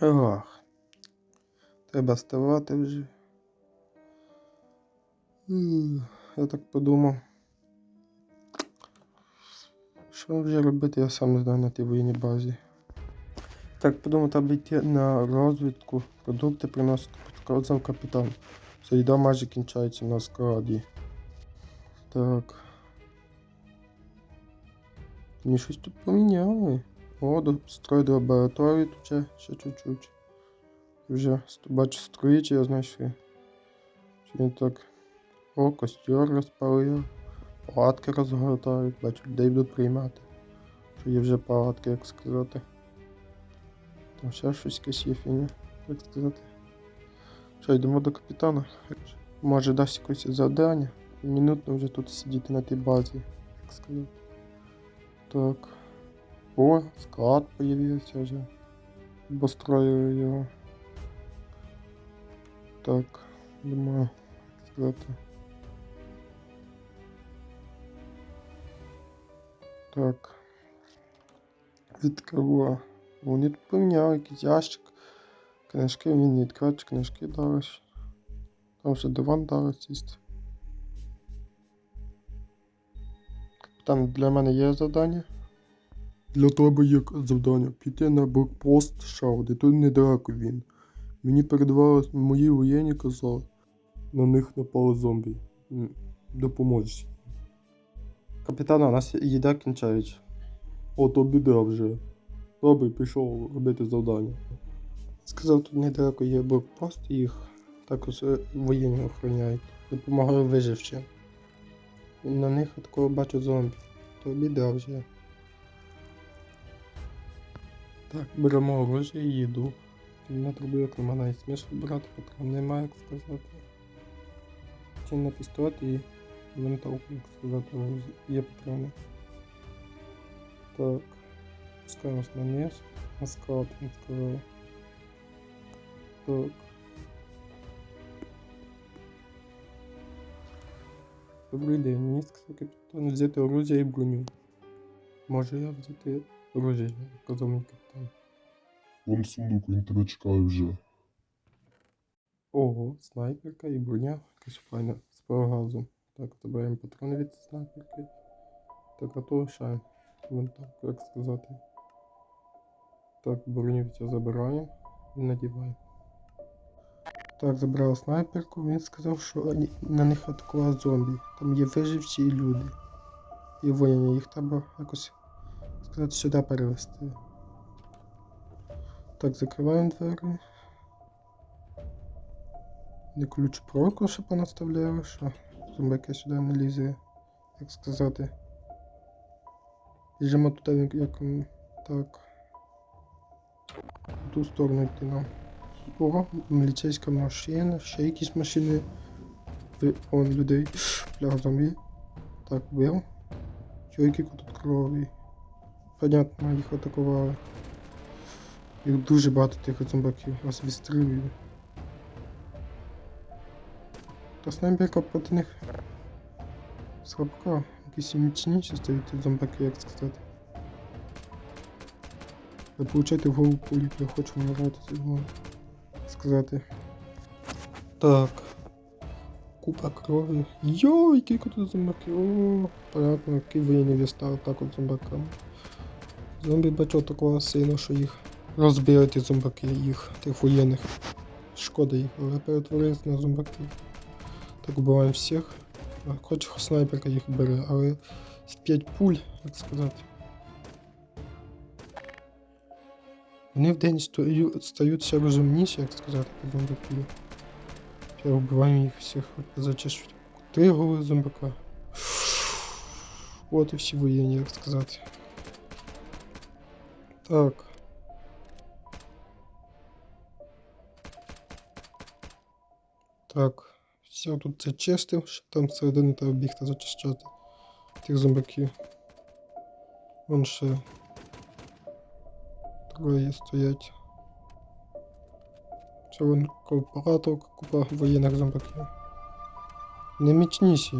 Ох. Треба вставати вже. Я так подумав. Що вже робити, я сам не знаю на тій воєнній базі. Так, подумав, треба йти на розвідку, продукти приносити, сказав капітан. Все, їда майже кінчається на складі. Так. Мені щось тут поміняли. Строю до лабораторії тут ще, ще чуть-чуть. Вже бачу строїть. Що він так. О, костер розпалив. Палатки розгортають, бачу, людей будуть приймати. Що є вже палатки, як сказати. Там ще щось якесь є фігня, як сказати. Що, йдемо до капітана? Може дасть якесь завдання. Мінутно вже тут сидіти на тій базі, як сказати. Так. О, склад появився вже. Бо його. Так, думаю, сказати. Так. Відкрила. Вони тут поміняли якийсь ящик. Книжки, він не відкриває, книжки дали. Там вже диван дали сісти. Капітан, для мене є завдання? Для тебе є завдання піти на блокпост Шауди, тут недалеко він. Мені передавали мої воєнні казали. На них напали зомбі. Допоможеш. Капітан, у нас їда кінчається. Ото біда вже. Добре, пішов робити завдання. Сказав, тут недалеко є блокпост, їх також е, воєнні охороняють. Допомагаю виживчим. На них такого бачу зомбі. То біда вже. Так, беремо оружие і їду. На трубу як нема навіть смішно брати, патрон немає, як сказати. Чи на пістолет і винтовку, як сказати, є патрони. Так. Спускаємось на низ. Склад він сказав. Так. Добрий день, мені сказав капітан взяти оружие і броню. Може я взяти як казав мені капітан. Вон сундук, він тебе чекає вже. Ого, снайперка і броня. Якась файна з газу. Так, забираємо патрони від снайперки. Так, а то. Вон так, як сказати. Так, броню цього забираємо і надіваємо. Так, забрали снайперку, він сказав, що на них атакували зомбі. Там є виживці і люди. І воїни, їх треба якось сказати сюди перевести. Так, закриваємо двері. Не ключ проводку ще понаставляли, що зомбаки сюди не лізе, як сказати. Біжимо туди, як, так. В ту сторону йти нам. О, міліцейська машина, ще якісь машини. Он людей. Бля, зомбі. Так, вбив. Чоловіки тут крові. Понятно, їх атакували. Їх дуже багато тих зомбаків. Вас відстрілюють. Та снайперка проти них слабка. Якісь міцніші стають зомбаки, як сказати. Ви получаєте в голову пулі, я хочу вмирати його. Сказати. Так. Купа крові. Йой, які тут зомбаки. О, понятно, які воєнні вістали так от зомбакам. Зомбі бачу такого сильно, що їх розбили ті зомбаки, їх, тих воєнних. Шкода їх, але перетворились на зомбаків. Так убиваємо всіх. Хоч снайперка їх бере, але з 5 пуль, як сказати. Вони в день стають ще розумніші, як сказати, по зомбаки. Я вбиваємо їх всіх, зачищу. Три голови зомбака. От і всі воєнні, як сказати. Так. Так. Все, тут це чистив, ще там всередину треба бігти зачищати тих зомбаків. Вон ще троє стоять. Це вон колпоратор, купа воєнних зомбаків. Не міцніші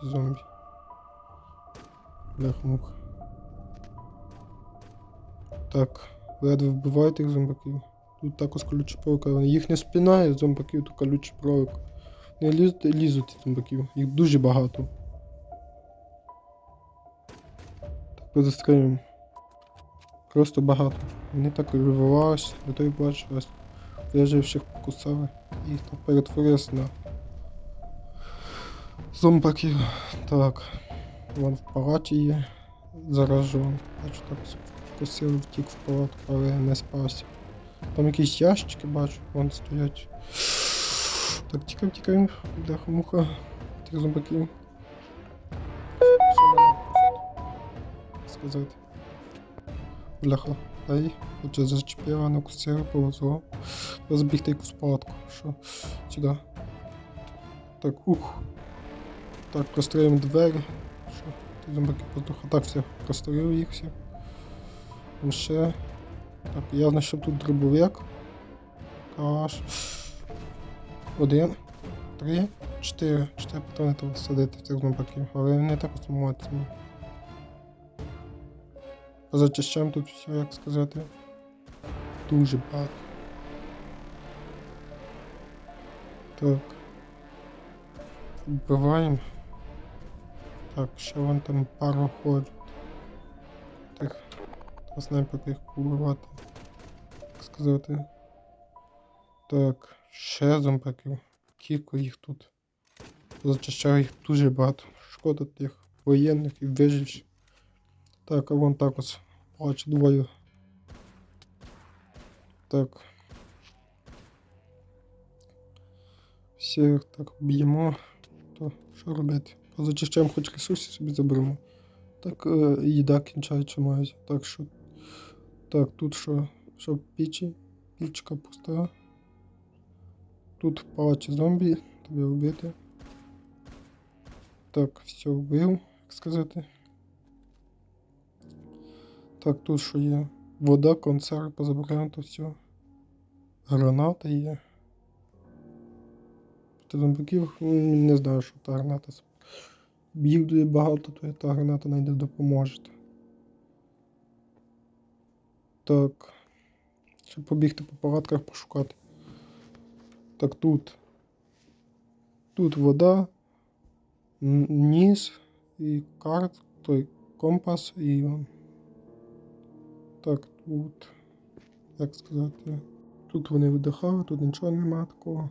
ті зомбі. Бляхмух. Так, ледве вбивають тих зомбаків. Тут також колюча проволока. Вони їх не спинає зомбаків, то колюча проволока. Не лізуть, лізуть зомбаків. Їх дуже багато. Так, позастрілюємо. Просто багато. Вони так вививалися, до той бачу, ось виживших покусали. І там перетворилися на зомбаків. Так. Вон в палаті є. Заражен. Бачу, так вкусив, втік в палату, але не спався. Там якісь ящики бачу, вон стоять. Так, тікаємо, тікаємо. Бляха муха. Тих зомбаків. Сказати. Бляха. Ай, хоче зачепила, накусила, повезло. Збігти якусь палатку. Що? Сюди. Так, ух. Так, простроїмо двері. Що? Ті зомбаки подуха. Так, все, прострілив їх всіх. Ще. Так, я знайшов тут дробовик. Каш. Один, три, чотири. Чотири патрони треба садити в цих зомбаків, але не так моцні. Зачищаємо тут все, як сказати. Дуже багато. Так. Вбиваємо. Так, ще вон там пару ходять. Тих. Снайпер їх побивати. Так сказати. Так, ще зомбаків. Кілька їх тут. Зачищаю їх дуже багато. Шкода тих воєнних і виживших. Так, а вон так ось. Бачу двоє. Так. Всіх так б'ємо. То що робити? Позачищаємо хоч ресурси собі заберемо. Так, е, їда кінчається майже. Так що. Так, тут що? Що в пічі? Пічка пуста. Тут палачі зомбі, тобі вбити. Так, все вбив, як сказати. Так, тут що є? Вода, консерв, позабираємо то все. Граната є. Ти зомбаків не знаю, що та граната. Їх дуже багато, то та граната найде допоможе. Так. Щоб побігти по палатках пошукати. Так тут. Тут вода, ніс і карт, той компас і. Так, тут. Як сказати. Тут вони видихали, тут нічого нема такого.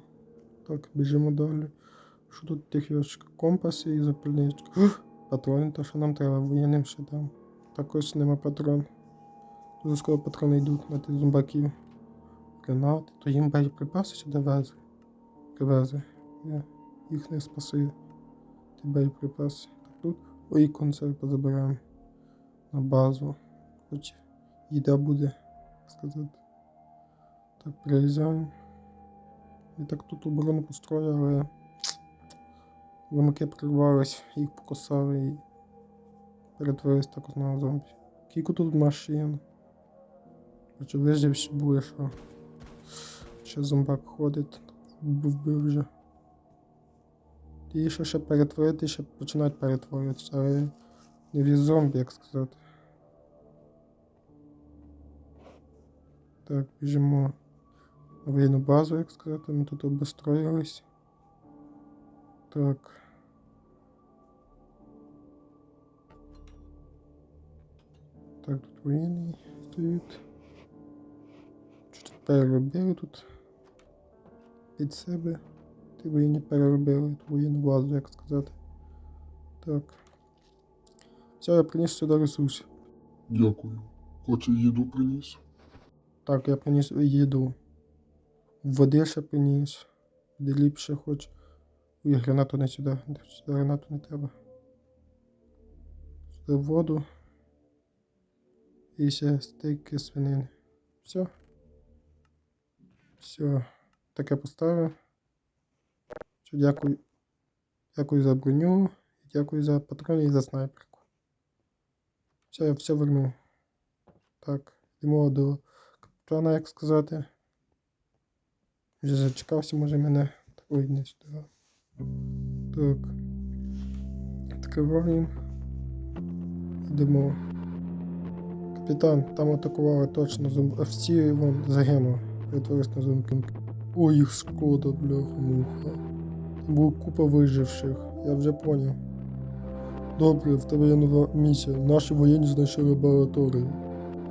Так, біжимо далі. Що тут тих ящик? Компас і запальничка. Патрони, то що нам треба, воєнним ще там. Так ось нема патрон. Скоро патрони йдуть на тих зомбаків. Гранати, то їм боєприпаси сюди везли. Привезли. Я їх не спасив. Ті боєприпаси. Так тут. Ой, консерв позабираємо. На базу. Хоч їда буде, так сказати. Так, приїжджаємо. І так тут оборону построю, але замки прорвались, їх покосали і перетворились також на зомбі. Кілько тут машин. Хоча виживши буде, що ще зомбак ходить, вбив вже. Ті, що ще перетворити, ще починають перетворюватися, не від зомбі, як сказати. Так, біжимо воєнну базу, як сказати, ми тут обустроїлись. Так. Так, тут воєнний стоїть. Переробили тут під себе. Ті воєнні переробили ту воєнну базу, як сказати. Так. Все, я приніс сюди ресурси. Дякую. Хоче їду приніс? Так, я приніс їду. Води ще приніс. Де ліпше хоч. Ой, гранату не сюди. Сюди гранату не треба. Сюди воду. І ще стейки свинини. Все. Все. Таке поставив. Дякую. Дякую за броню. Дякую за патрони і за снайперку. Все, я все вернув. Так, йдемо до капітана, як сказати. Вже зачекався, може мене. Ой, не сюди. Так. Відкриваємо. Йдемо. Капітан, там атакували точно а всі вон загинули. Перетворились на зомбі. Ой, їх шкода, бляха, муха. Там була купа виживших, я вже поняв. Добре, в тебе є нова місія. Наші воєнні знайшли лабораторію.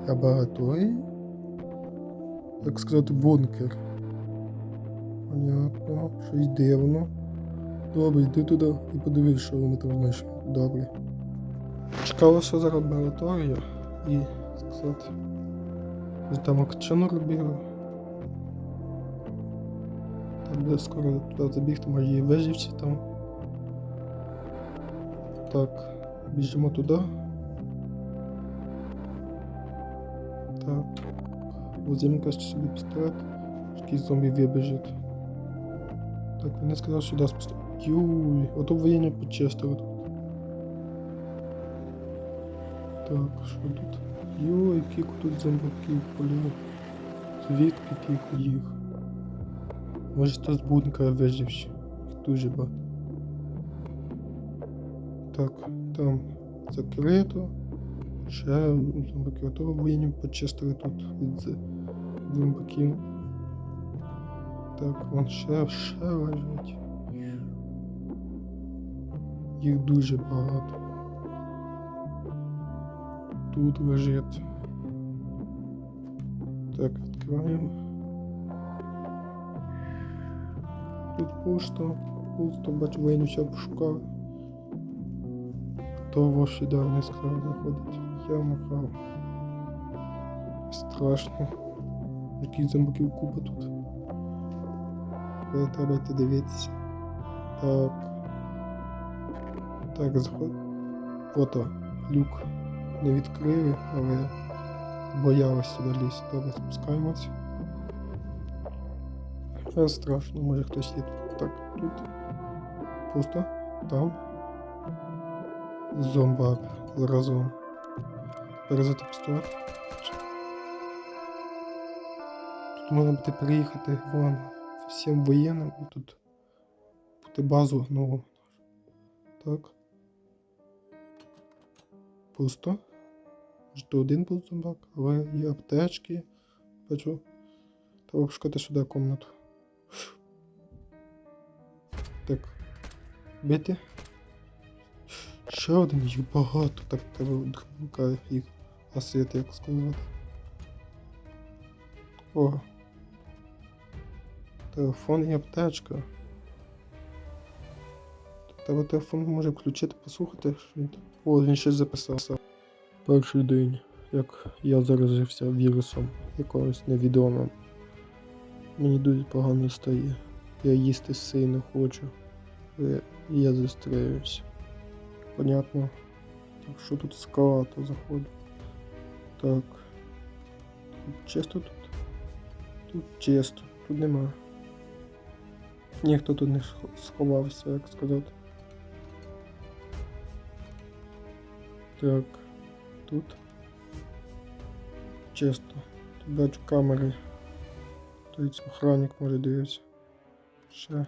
Лабораторію? Як сказати, бункер. Понятно, щось дивно. Добре, йди туди і подивись, що вони там знайшли. Добре. Чекала, що зараз лабораторія і сказати. Там акчину робили. Буде скоро туди забігти, може є виживці там. Так, біжимо туди. Так. Возьмемо якась собі пістолет. Якийсь зомбі вибіжить. Так, він сказав, що дасть пістолет. Юй, ото воєння почистили. Так, що тут? Йой, кілько тут зомбаків полів. Звідки кілько їх? Може то з бункера виживши. Їх дуже багато. Так, там закрито. Ще зомбаки. Ото воєнні почистили тут від з- зомбаків. Так, вон ще, ще лежить. Їх дуже багато. Тут лежить. Так, відкриваємо. Тут пусто. Пусто, бачу, воєнні все пошукали. Того сюди не сказав заходить. Я махав. Страшно. Яких зомбаків купа тут. Треба йти дивитися. Так. Так, заход. Фото. Люк не відкрили, але боялась сюди лізти. Добре, спускаємось. Це страшно, може хтось є. Так, тут. Пусто. Там. Зомбак разом. Перезати пістолет. Тут можна буде переїхати вон всім воєнним і тут бути базу нову. Так. Пусто. Жду один був зомбак, але є аптечки. Бачу. Треба пошукати сюди комнату. Бити. Ще один їх багато, так дробовика їх гасити, як сказати. О. Телефон і аптечка. Треба телефон може включити, послухати. О, він щось записав. Перший день, як я заразився вірусом якогось невідомим. Мені дуже погано стає. Я їсти сильно хочу. Я застраюся. Понятно. Так, що тут скала, то заходить. Так. Тут чисто тут. Тут чисто, тут нема. Ніхто тут не сховався, як сказати. Так. Тут. Чисто. Тут бачу камери. Тут охранник може дивитися. Ще.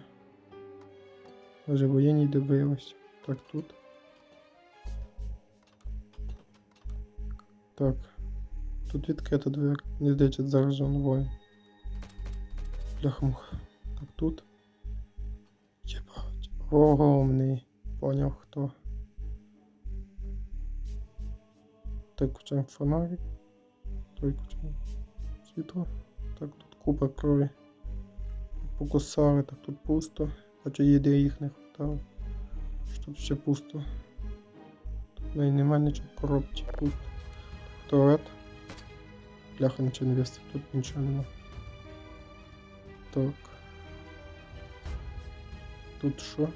Може воєнні дивились. Так, тут. Так. Тут відкрита двері. Не здається, заражений воїн. Бляхмух. Так, тут. Єбать. Огромний. Поняв хто. Так, включаємо фонарик. Той включаємо світло. Так, тут купа крові. Покусали, так тут пусто. Хоча їде їх не хватало. Тут ще пусто. Тут навіть немає нічого в коробці, пусто. Туалет. Бляха нічого не вести, тут нічого нема. Так. Тут що?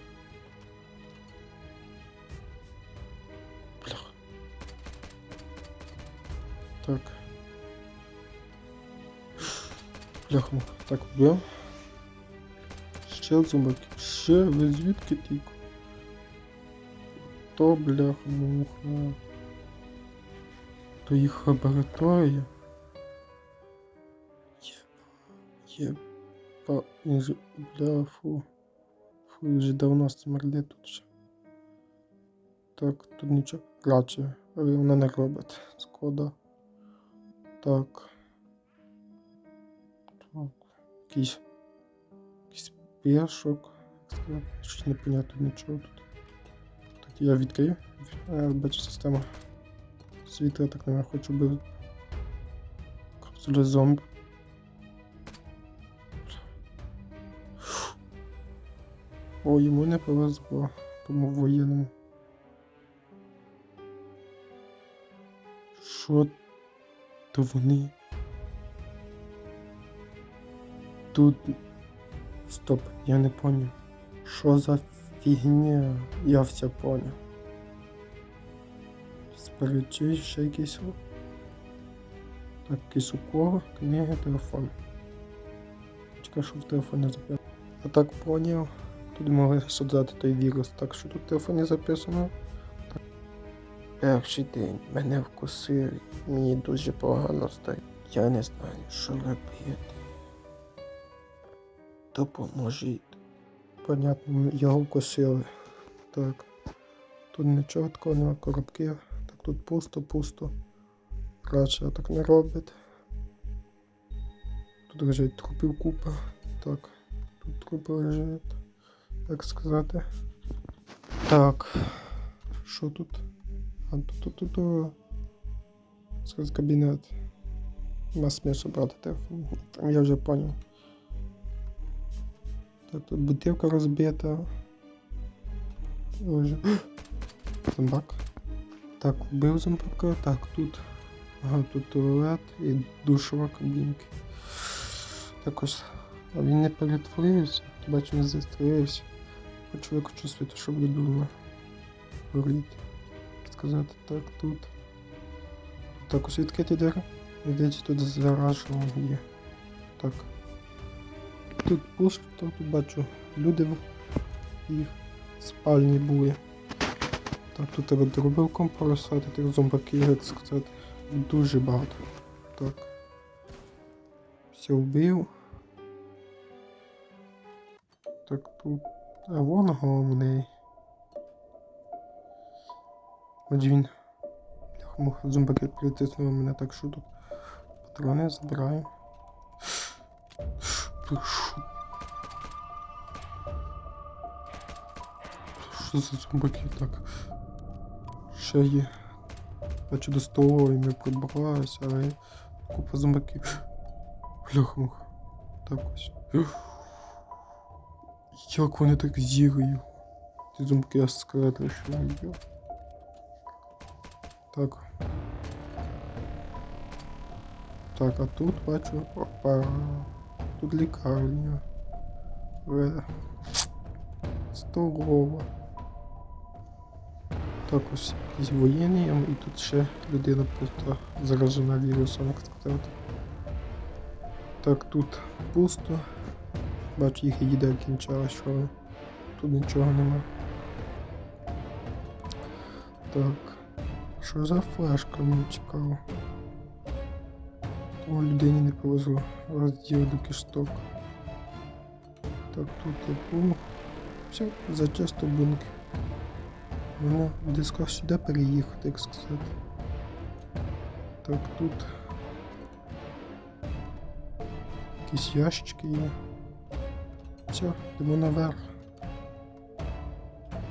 Бляха. Так. Бляха, так вбив. Ще зубаки. Ще ви звідки тільки? То бляха муха. То їх лабораторія. Єба. Єба. Він бля, фу. Фу, він давно смердить тут ще. Так, тут нічого. Радше, але вона не робить. Шкода. Так. Так. Якийсь. Пішок. Щось непонятно нічого тут. Так, я відкрию. Я бачу система. Світла так не хочу би. Капсуля зомб. О, йому не повезло. Тому воєнному. Що то вони? Тут. Стоп, я не поняв. Що за фігня? Я все поняв. Сперечусь ще якийсь. Так, у? Книга, телефон. Чекай, що в телефоні записано. Я так поняв. Тут могли создати той вірус, так що тут в телефоні записано. Так. Перший день мене вкусили. Мені дуже погано стає. Я не знаю, що робити. Допоможіть. Понятно, його вкусили. Так. Тут нічого такого немає, коробки. Так тут пусто, пусто. Краще так не робить. Тут лежать трупів купа. Так. Тут трупи лежать. Як сказати. Так. Що тут? А тут тут тут. тут. Кабінет. На смісу брати телефон. Я вже поняв. Так, тут бутилка розбита. Уже. Зомбак. Так, вбив зомбака. Так, тут. Ага, тут туалет і душова кабінка. Також. А він не перетворився. Бачу, він застроївся. Хочу виключу світу, щоб не було горіти. Сказати, так, тут. Так, ось відкриті двері. Видите, тут заражено. Так. Тут пусто, тут бачу люди в їх спальні були. Так, тут треба дробилком поросати тих зомбаків, як сказати. Дуже багато. Так. Все вбив. Так тут. А вон головний. Отже він. Зомбаки притиснули мене так, що тут патрони забираю. Що? Що за зомбаки так? Ще є. Бачу до столової ми пробралися, але купа зомбаків. Бляха-муха. Так ось. Як вони так зігають? Ці зомбаки я сказати, що я. Так. Так, а тут бачу. Опа. Тут лікарня. Столова. Так ось якийсь воєнний, і тут ще людина просто заражена вірусом, як сказати. Так, тут пусто. Бачу, їх їда кінчала, що тут нічого нема. Так. Що за флешка мені цікаво? О, людині не повезло. Розділ до кісток. Так, тут типу. Все, зачисто бункер. Можна десь сюди переїхати, як сказати. Так, тут. Якісь ящички є. Все, йдемо наверх.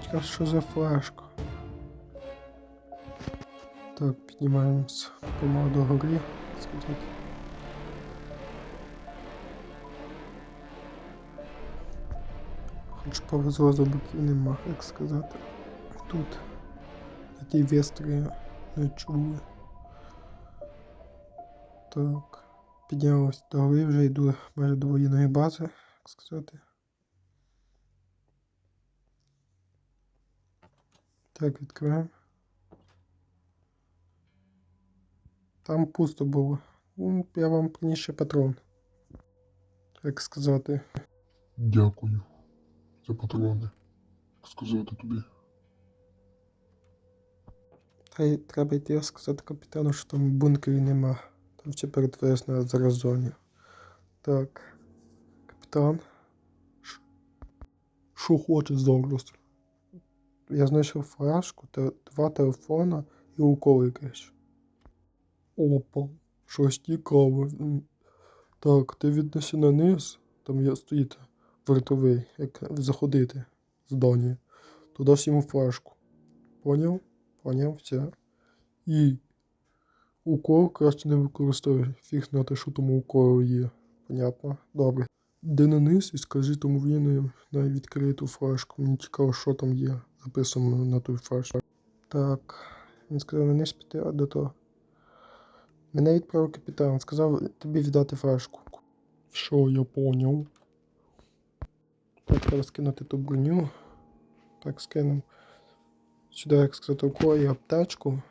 Чекай, що за флешка? Так, піднімаємось помалу до гори, сказати. Хоч повезло зубиків нема, як сказати. Тут на тій вистрої не чули. Так. Піднялось до гори, вже йду майже до воєнної бази, як сказати. Так, відкриваємо. Там пусто було. Ну, Я вам приніс ще патрон. Як сказати. Дякую за патрони. Сказати тобі? Та й треба йти сказати капітану, що там бункерів нема. Там все перетворилось на заразоні. Так. Капітан. Що хочеш зараз? Я знайшов флешку, те- два телефона і укол якийсь. Опа. Щось цікаве. Так, ти віднеси на низ, там є стоїть вартовий, як заходити з Дані. Туди ж йому флешку. Поняв? Поняв, все. І укол краще не використовуй. Фіг знати, що тому уколу є. Понятно? Добре. Де на низ і скажи тому воєнному на відкриту флешку. Мені цікаво, що там є записано на той флешці. Так. Він сказав на низ а до того. Мене відправив капітан. Сказав тобі віддати флешку. Що я поняв? Так, треба скинути ту броню. Так, скинемо. Сюди, як сказати, укол і аптечку.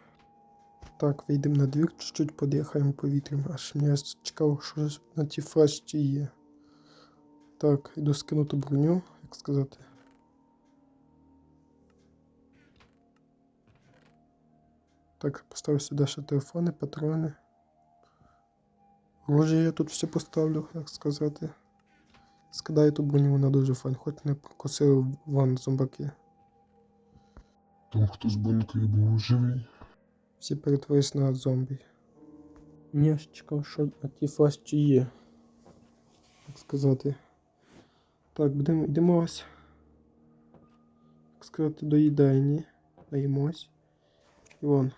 Так, вийдемо на двір, чуть-чуть подихаємо повітрям. Аж мені цікаво, що на тій флешці є. Так, іду скинути броню, як сказати. Так, поставив сюди ще телефони, патрони. Оружие я тут все поставлю, як сказати. Скидаю ту броню, вона дуже файн, хоч не прокосили вон зомбаки. Там хто з бункері був живий. Всі перетворились на зомбі. Ні, ж чекав, що на тій є. Так сказати. Так, будемо йдемо ось. Так сказати, до їдальні. Наїмось. І вон.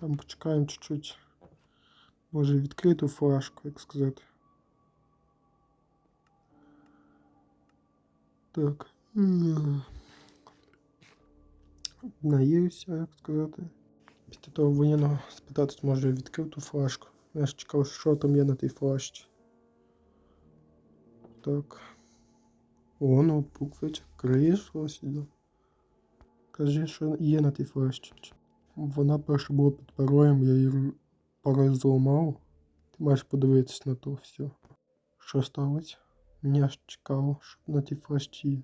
Там почекаємо чуть-чуть. Може відкриту флешку, як сказати. Так. Наївся, як сказати. Після того воєнного спитати, може відкрив ту флешку. Я ж чекав, що там є на тій флешці. Так. О, ноутбук. Криєш ось сюди. Кажи, що є на тій флешці. Вона перша була під пароєм, я її пароль зламав. Ти маєш подивитись на то все. Що сталося? Мені аж цікаво, що на тій флешці.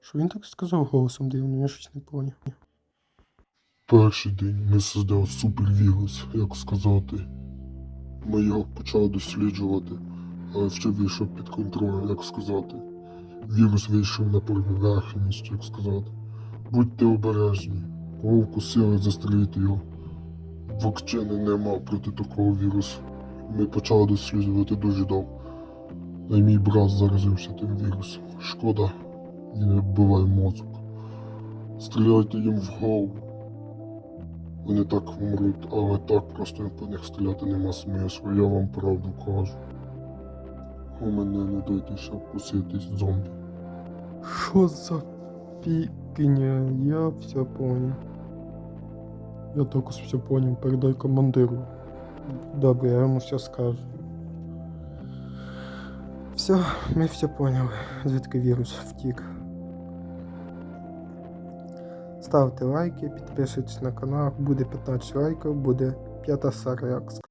Що він так сказав голосом дивним, я щось не поняв. Перший день ми создали супервірус, як сказати. Ми його почали досліджувати, але ще вийшов під контроль, як сказати. Вірус вийшов на поверхність, як сказати. Будьте обережні. Кого вкусили, застреліть його. Вакцини нема проти такого вірусу. Ми почали досліджувати дуже довго. А й мій брат заразився тим вірусом. Шкода, він вбиває мозок. Стріляйте їм в голову. Вони так вмруть, але так просто по них стріляти нема смислу, я вам правду кажу. У мене не дайте ще вкуситись зомбі. Що за фігня? Я все понял. Я також все понял. Передай командиру. Добре, я йому все скажу. Все, ми все поняли, звідки вірус втік. Ставте лайки, підписуйтесь на канал, буде 15 лайків, буде п'ята саракс.